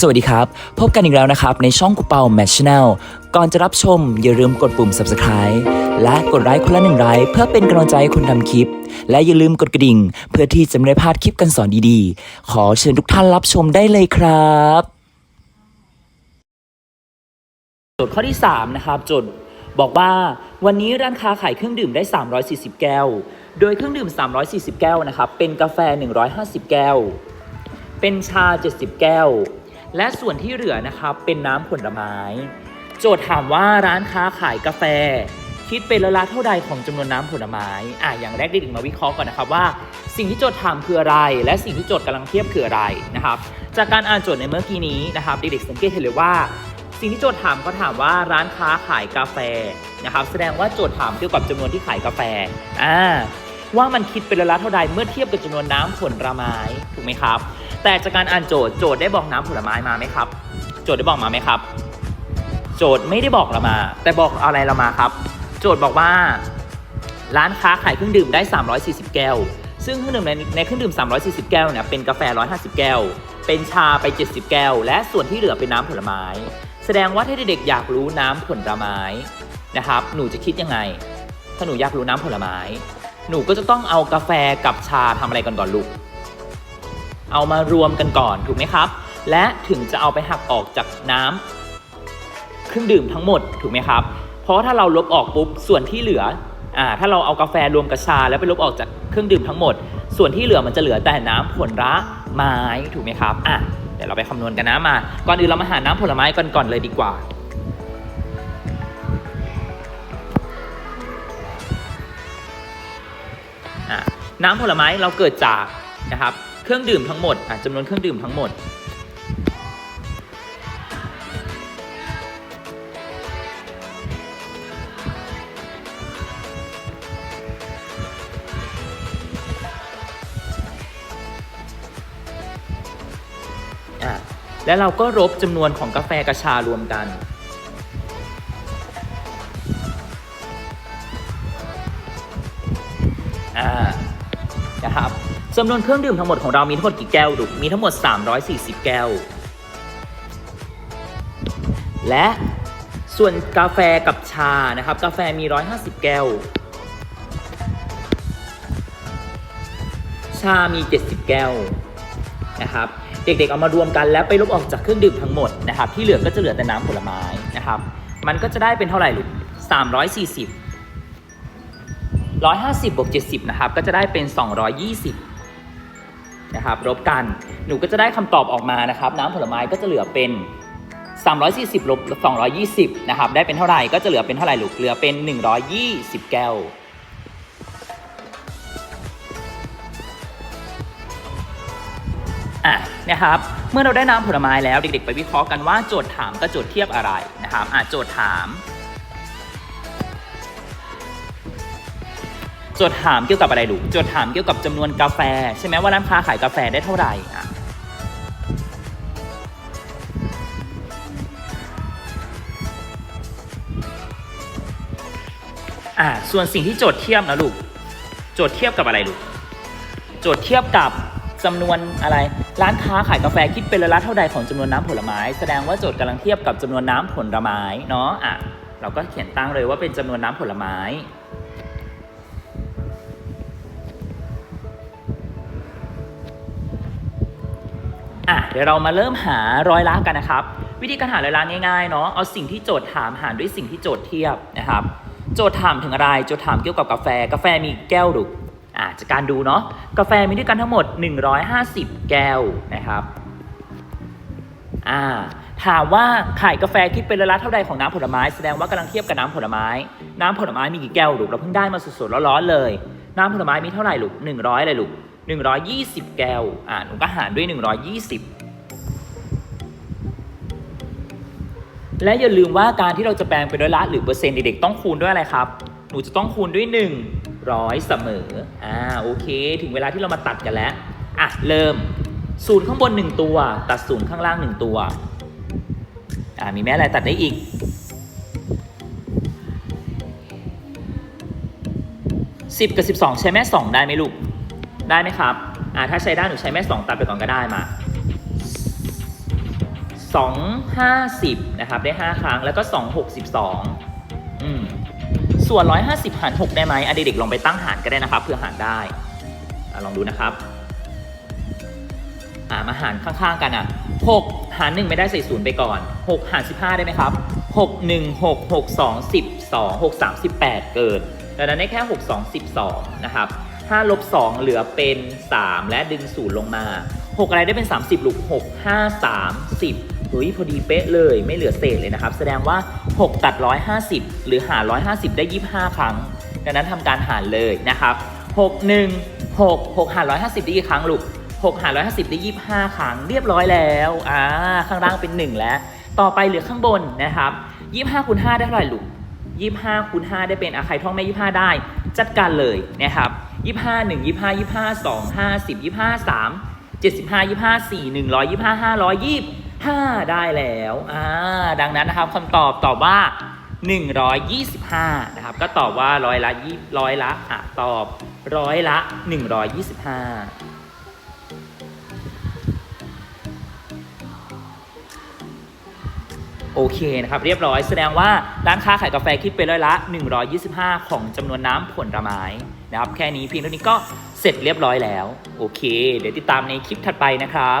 สวัสดีครับ พบกันอีกแล้วนะครับ ในช่องกูเปาแมชชแนลก่อนจะรับชมอย่าลืมกดปุ่ม subscribe และกดไลค์คนละหนึ่งไลค์เพื่อเป็นกำลังใจให้คนทำคลิป และอย่าลืมกดกระดิ่ง เพื่อที่จะไม่ได้พลาดคลิปกันสอนดีๆ ขอเชิญทุกท่านรับชมได้เลยครับโจทย์ข้อที่ 3 นะครับโจทย์บอกว่าวันนี้ร้านค้าขายเครื่องดื่มได้ 340 แก้ว โดยเครื่องดื่ม 340 แก้วนะครับเป็นกาแฟ 150 แก้ว เป็นชา 70 แก้ว และส่วนที่เหลือนะครับเป็นน้ำผลไม้ โจทย์ถามว่าร้านค้าขายกาแฟ คิดเป็นละละเท่าใดของจำนวนน้ำผลไม้อะอย่างแรกเด็กๆมาวิเคราะห์ก่อนนะครับว่า สิ่งที่โจทย์ถามคืออะไร และสิ่งที่โจทย์กำลังเทียบคืออะไรนะครับ จากการอ่านโจทย์ในเมื่อกี้นี้นะครับเด็กๆสังเกตเห็นเลยว่า สิ่งที่โจทย์ถามเขาถามว่าร้านค้าขายกาแฟนะครับแสดงว่าโจทย์ถามเกี่ยวกับจำนวนที่ขายกาแฟอ่าว่ามันคิดเป็นละละเท่าใดเมื่อเทียบกับจำนวนน้ำผลไม้ถูกไหมครับ แต่จากการอ่านโจทย์โจทย์ได้บอกน้ำผลไม้มาไหมครับ โจทย์ได้บอกมาไหมครับ โจทย์ไม่ได้บอกเรามา แต่บอกอะไรเรามาครับ โจทย์บอกว่า ร้านค้าขายเครื่องดื่มได้ 340 แก้ว ซึ่งเครื่องดื่มในในเครื่องดื่ม 340 แก้วเนี่ยเป็นกาแฟ 150 แก้ว เป็นชาไป 70 แก้ว และส่วนที่เหลือเป็นน้ำผลไม้ แสดงว่าถ้าเด็กๆอยากรู้น้ำผลไม้นะครับ หนูจะคิดยังไง ถ้าหนูอยากรู้น้ำผลไม้ หนูก็จะต้องเอากาแฟกับชาทำอะไรก่อนก่อนลูก เอามารวมกันก่อนถูกไหมครับ และถึงจะเอาไปหักออกจากน้ำเครื่องดื่มทั้งหมดถูกไหมครับ เพราะถ้าเราลบออกปุ๊บส่วนที่เหลืออ่าถ้าเราเอากาแฟรวมกับชา แล้วไปลบออกจากเครื่องดื่มทั้งหมด ส่วนที่เหลือมันจะเหลือแต่น้ำผลไม้ถูกไหมครับอะเดี๋ยวเราไปคำนวณกันนะมา ก่อนอื่นเรามาหาน้ำผลไม้กันก่อนเลยดีกว่าอะน้ำผลไม้เราเกิดจากนะครับ เครื่องดื่มทั้งหมดอะจำนวนเครื่องดื่มทั้งหมด แล้วเราก็ลบจำนวนของกาแฟกับชารวมกันอ่านะครับ จำนวนเครื่องดื่มทั้งหมดของเรามีทั้งหมดกี่แก้วลูกมีทั้งหมด 340 แก้ว และส่วนกาแฟกับชานะครับ กาแฟมี 150 แก้ว ชามี 70 แก้วนะครับ เด็กๆเอามารวมกันแล้วไปลบออกจากเครื่องดื่มทั้งหมดนะครับ ที่เหลือก็จะเหลือแต่น้ำผลไม้นะครับ มันก็จะได้เป็นเท่าไหร่ลูก340 150บวก70 นะครับ ก็จะได้เป็น 220 นะครับลบกันหนูก็จะได้คำตอบออกมานะครับ น้ำผลไม้ก็จะเหลือเป็น 340ลบ220นะครับได้เป็นเท่าไหร่ก็จะเหลือเป็นเท่าไหร่ลูกเหลือเป็น 120 แก้วอะนะครับเมื่อเราได้น้ำผลไม้แล้วเด็กๆ ไปวิเคราะห์กันว่าโจทย์ถามกับโจทย์เทียบอะไรนะครับอะโจทย์ถาม จทย์ถามเกี่ยวกับอะไรลูกโจทย์ถามเกี่ยวกับจำนวนกาแฟ ใช่ไหมว่าร้านค้าขายกาแฟได้เท่าไหร่อะอ่าส่วนสิ่งที่โจทย์เทียบนะลูกโจทย์เทียบกับอะไรลูกโจทย์เทียบกับจำนวนอะไร ร้านค้าขายกาแฟคิดเป็นละละเท่าใดของจำนวนน้ำผลไม้ แสดงว่าโจทย์กำลังเทียบกับจำนวนน้ำผลไม้เนาะอะเราก็เขียนตั้งเลยว่าเป็นจำนวนน้ำผลไม้ อะเดี๋ยวเรามาเริ่มหาร้อยละกันนะครับ วิธีการหาร้อยละง่ายๆเนาะเอาสิ่งที่โจทย์ถามหารด้วยสิ่งที่โจทย์เทียบนะครับ โจทย์ถามถึงอะไรโจทย์ถามเกี่ยวกับกาแฟ กาแฟมีแก้วดุอะจากการดูเนาะกาแฟมีด้วยกันทั้งหมด 150 แก้วนะครับอ่าถามว่าขายกาแฟคิดเป็นร้อยละเท่าใดของน้ำผลไม้แสดงว่ากำลังเทียบกับน้ำผลไม้ น้ำผลไม้มีกี่แก้วลูกเราเพิ่งได้มาสดๆร้อนๆเลย น้ำผลไม้มีเท่าไหร่ลูก100อะไรลูก 120 แก้ว อ่าหนูก็หารด้วย 120 และอย่าลืมว่าการที่เราจะแปลงเป็นร้อยละหรือเปอร์เซ็นต์เด็กๆต้องคูณด้วยอะไรครับ หนูจะต้องคูณด้วย 100 เสมอ อ่า โอเค ถึงเวลาที่เรามาตัดกันแล้ว อะ เริ่ม ศูนย์ข้างบน 1 ตัว ตัดศูนย์ข้างล่าง 1 ตัว อ่า มีแม่อะไรตัดได้อีก10กับ12 ใช้แม่2ได้ไหมลูก ได้ไหมครับ อ่าถ้าใช้ได้หนูใช้แม่2ตัดไปก่อนก็ได้มา250นะครับ ได้5ครั้งแล้วก็262อืมส่วน 150 หาร 6 ได้ไหมอะเด็กๆลองไปตั้งหารก็ได้นะครับเพื่อหารได้อลองดูนะครับอ่ามาหารข้างๆกันอะ 6 หาร 1 ไม่ได้ใส่ศูนย์ไปก่อน 6 หาร 15 ได้ไหมครับ 6 1 6 6 2 12 6 3 18 เกินดังนั้นได้แค่ 6 2 12 นะครับ 5ลบ2เหลือเป็น 3 และดึงศูนย์ลงมา 6 อะไรได้เป็น 30ลูก6 5 3 10เฮ้ยพอดีเป๊ะเลยไม่เหลือเศษเลยนะครับ แสดงว่า 6 ตัด 150 หรือหาร 150 ได้ 25 ครั้ง ดังนั้นทำการหารเลยนะครับ 6 1 6 6หาร150 ได้กี่ครั้งลูก6หาร150 ได้ 25 ครั้ง เรียบร้อยแล้วอ่าข้างล่างเป็น 1 แล้ว ต่อไปเหลือข้างบนนะครับ 25คูณ5ได้เท่าไหร่ลูก25คูณ5ได้เป็นอาใครท่องแม่25 ได้ จัดการเลยนะครับ 25 1 25 25 2 50 25 3 75 25 4 100 25 500 25ได้แล้วอ่าดังนั้นนะครับคำตอบตอบว่า 125 นะครับ ก็ตอบว่าร้อยละยี่ร้อยละอะตอบร้อยละ 125 โอเคนะครับ เรียบร้อยแสดงว่าร้านค้าขายกาแฟคิดเป็นร้อยละ 125 ของจำนวนน้ำผลไม้นะครับ แค่นี้เพียงเท่านี้ก็เสร็จเรียบร้อยแล้ว โอเค เดี๋ยวติดตามในคลิปถัดไปนะครับ